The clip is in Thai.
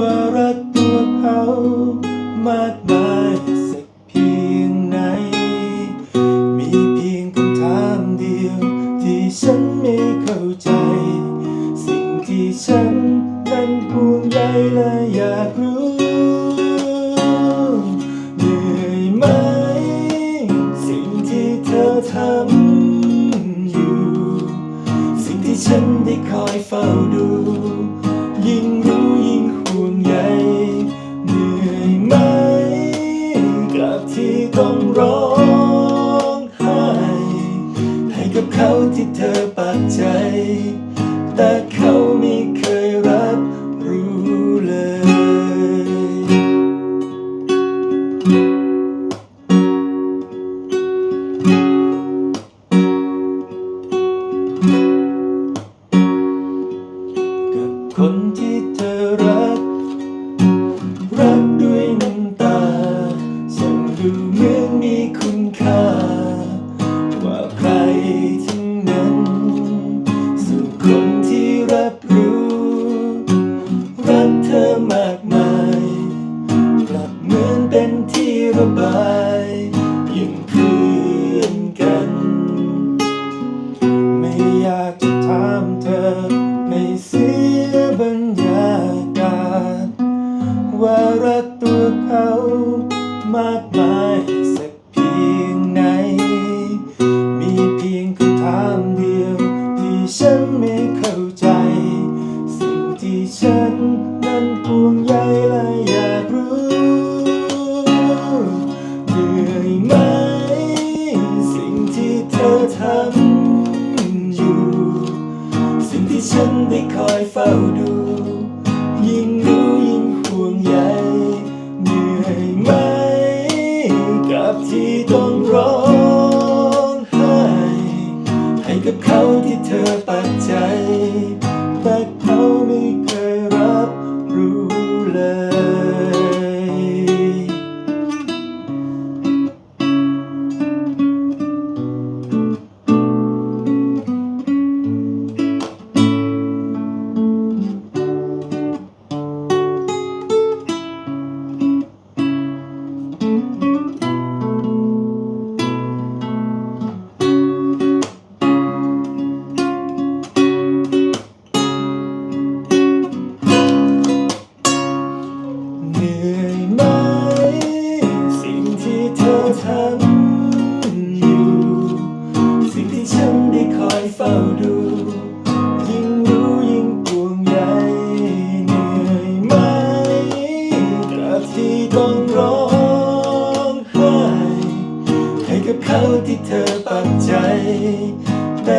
ว่ารักตัวเขามากมายสักเพียงไหน มีเพียงคำถามเดียว ที่ฉันไม่เข้าใจ สิ่งที่ฉันนั้นห่วงใยและอยากรู้เหนื่อยไหม สิ่งที่เธอทำอยู่ สิ่งที่ฉันได้คอยเฝ้าดู แไม่อยากจะถามเธอให้เสียบรรยากาศ ว่ารักตัวเขามากมายสักเพียงไหน มีเพียงคำถามเดียวที่ฉันไม่เข้าใจ สิ่งที่ฉันนั้นห่วงใยและอยากรู้เหนื่อยไหม ที่ฉันได้คอยเฝ้าดู ยิ่งรู้ยิ่งห่วงใยเหนื่อยไหม กับที่ต้องร้องไห้ให้กับเขาที่เธอ ที่เธอทำอยู่ สิ่งที่ฉันได้คอยเฝ้าดู ยิ่งรู้ยิ่งปวงใยเหนื่อยไหมกับที่ต้องร้องไห้ให้กับเขาที่เธอปักใจแต่